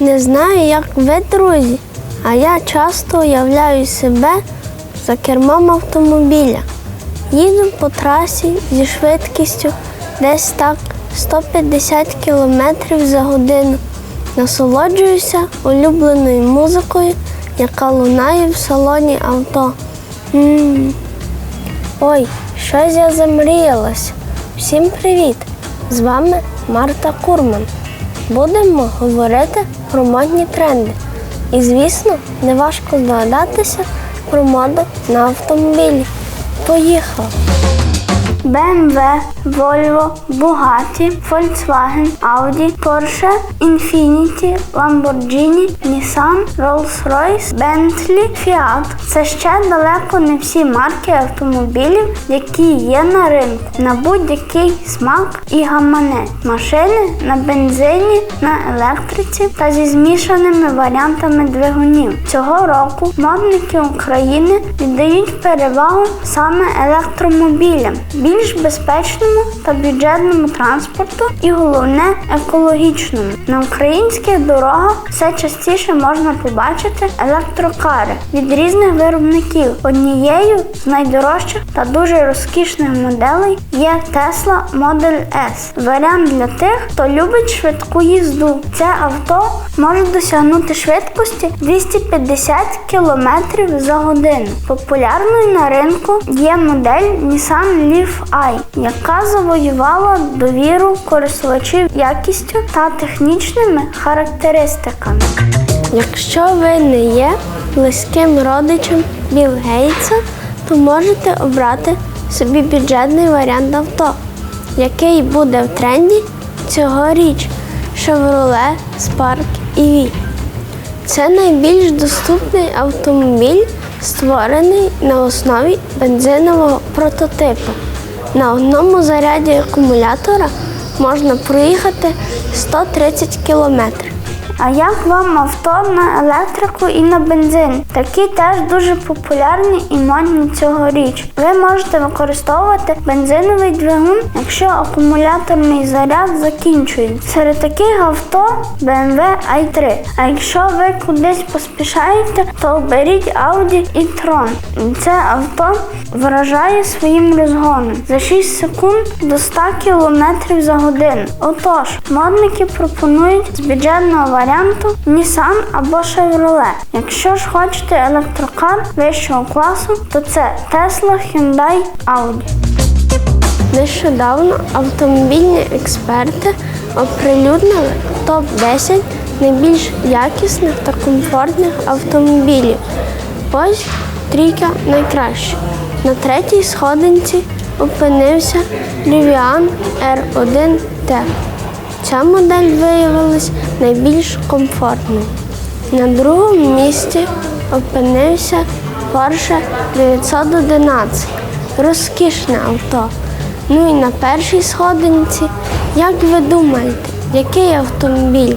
Не знаю, як ви, друзі, а я часто уявляю себе за кермом автомобіля. Їду по трасі зі швидкістю десь так 150 км за годину. Насолоджуюся улюбленою музикою, яка лунає в салоні авто. м Ой, щось я замріялась. Всім привіт! З вами Марта Курман. Будемо говорити про модні тренди. І, звісно, не важко здогадатися про моду на автомобілі. Поїхали! BMW, Volvo, Bugatti, Volkswagen, Audi, Porsche, Infiniti, Lamborghini, Nissan, Rolls-Royce, Bentley, Fiat. Це ще далеко не всі марки автомобілів, які є на ринку, на будь-який смак і гаманець. Машини на бензині, на електриці та зі змішаними варіантами двигунів. Цього року модники України віддають перевагу саме електромобілям, більш безпечному та бюджетному транспорту і головне екологічному. На українських дорогах все частіше можна побачити електрокари від різних виробників. Однією з найдорожчих та дуже розкішних моделей є Tesla Model S. Варіант для тих, хто любить швидку їзду. Це авто може досягнути швидкості 250 км за годину. Популярною на ринку є модель Nissan Leaf i, яка завоювала довіру користувачів якістю та технічними характеристиками. Якщо ви не є близьким родичем Білл Гейтса, то можете обрати собі бюджетний варіант авто, який буде в тренді цьогоріч Chevrolet Spark EV. Це найбільш доступний автомобіль, створений на основі бензинового прототипу. На одному заряді акумулятора можна проїхати 130 кілометрів. А як вам авто на електрику і на бензин? Такі теж дуже популярні і модні цьогоріч. Ви можете використовувати бензиновий двигун, якщо акумуляторний заряд закінчується. Серед таких авто BMW i3. А якщо ви кудись поспішаєте, то оберіть Audi і Tron. Це авто вражає своїм розгоном за 6 секунд до 100 км за годину. Отож, модники пропонують з бюджетного варіанту Nissan або Chevrolet. Якщо ж хочете електрокар вищого класу, то це Tesla, Hyundai, Audi. Нещодавно автомобільні експерти оприлюднили топ-10 найбільш якісних та комфортних автомобілів. Ось трійка найкращих. На третій сходинці опинився Rivian R1T. Ця модель виявилась найбільш комфортною. На другому місці опинився Porsche 911. Розкішне авто. Ну і на першій сходинці, як ви думаєте, який автомобіль?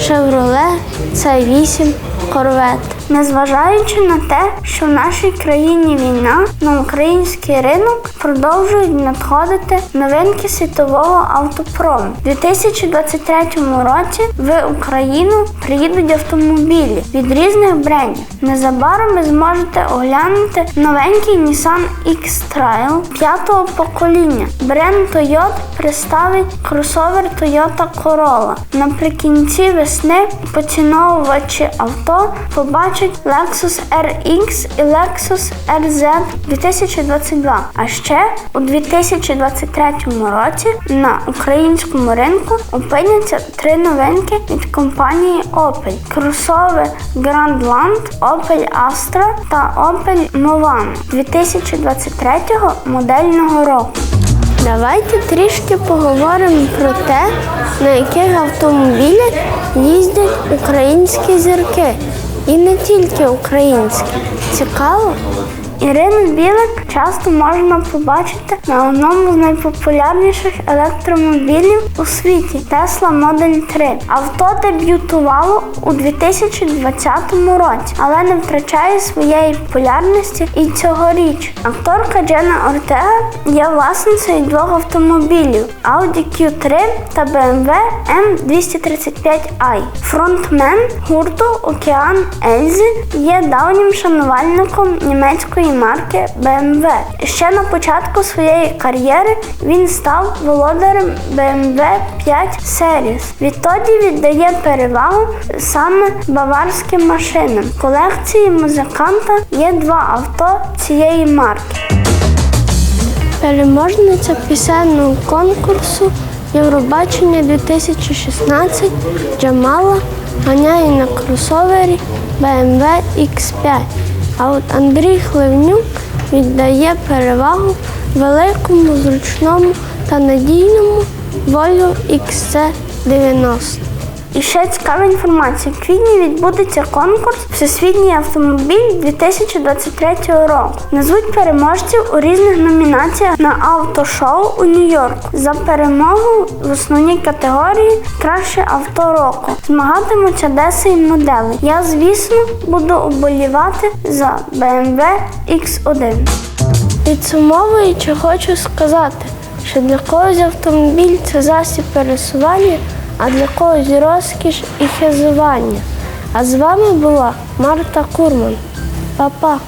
Chevrolet C8 Corvette. Незважаючи на те, що в нашій країні війна, на український ринок продовжують надходити новинки світового автопрому. У 2023 році в Україну приїдуть автомобілі від різних брендів. Незабаром ви зможете оглянути новенький Nissan X-Trail п'ятого покоління. Бренд Toyota представить кросовер Toyota Corolla. Наприкінці весни поціновувачі авто побачать Lexus RX і Lexus RZ 2022. А ще у 2023 році на українському ринку опиняться три новинки від компанії Opel: кросовер Grandland, Opel Astra та Opel Movano 2023 модельного року. Давайте трішки поговоримо про те, на яких автомобілях їздять українські зірки. І не тільки українські. Цікаво? Ірину Білик часто можна побачити на одному з найпопулярніших електромобілів у світі Tesla Model 3. Авто дебютувало у 2020 році, але не втрачає своєї популярності і цьогоріч. Акторка Джена Ортега є власницею двох автомобілів Audi Q3 та BMW M235i. Фронтмен гурту Океан Ельзи є давнім шанувальником німецької марки BMW. Ще на початку своєї кар'єри він став володарем BMW 5 Series. Відтоді віддає перевагу саме баварським машинам. В колекції музиканта є два авто цієї марки. Переможниця пісенного конкурсу Євробачення 2016 Джамала ганяє на кросовері BMW X5. А от Андрій Хливнюк віддає перевагу великому, зручному та надійному Volvo XC90. І ще цікава інформація. В квітні відбудеться конкурс Всесвітній автомобіль 2023 року. Назвуть переможців у різних номінаціях на автошоу у Нью-Йорку. За перемогу в основній категорії Краще авто року. Змагатимуться 10 моделей. Я, звісно, буду оболівати за BMW X1. Підсумовуючи, хочу сказати, що для когось автомобіль це засіб пересування, а для когось розкіш і хизування. А з вами була Марта Курман. Па-па!